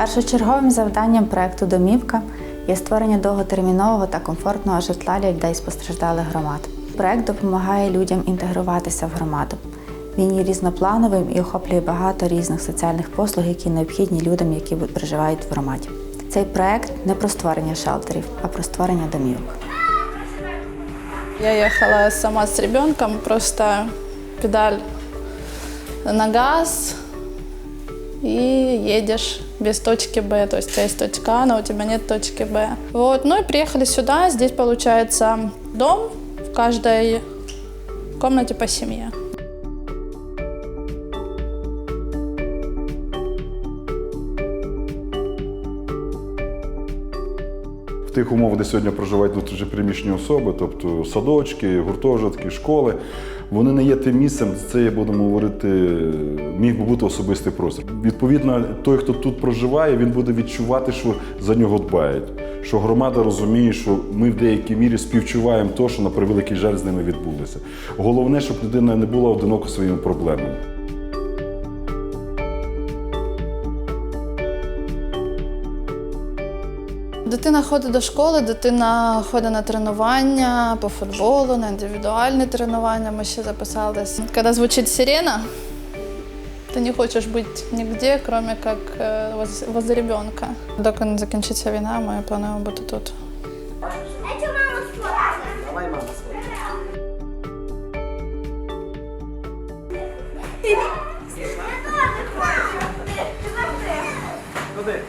Першочерговим завданням проекту Домівка є створення довготермінового та комфортного житла для людей з постраждалих громад. Проект допомагає людям інтегруватися в громаду. Він є різноплановим і охоплює багато різних соціальних послуг, які необхідні людям, які проживають в громаді. Цей проект не про створення шелтерів, а про створення домівок. Я ехала сама с ребенком, просто педаль на газ и едешь без точки Б. То есть у тебя есть точка А, но у тебя нет точки Б. Вот. Ну и приехали сюда. Здесь получается дом в каждой комнате по семье. В тих умовах, де сьогодні проживають внутрішньопереміщені особи, тобто садочки, гуртожитки, школи, вони не є тим місцем, це я будемо говорити, міг би бути особистий простір. Відповідно, той, хто тут проживає, він буде відчувати, що за нього дбають. Що громада розуміє, що ми в деякій мірі співчуваємо те, що на превеликий жаль з ними відбулося. Головне, щоб людина не була одиноко своїми проблемами. Дитина ходить до школи, дитина ходить на тренування по футболу, на індивідуальні тренування. Ми ще записались. Коли звучить сирена, ти не хочеш бути ніде, крім як е, воз- возле ребенка. Доки не закінчиться війна, ми плануємо бути тут. Давай, мама. Куди?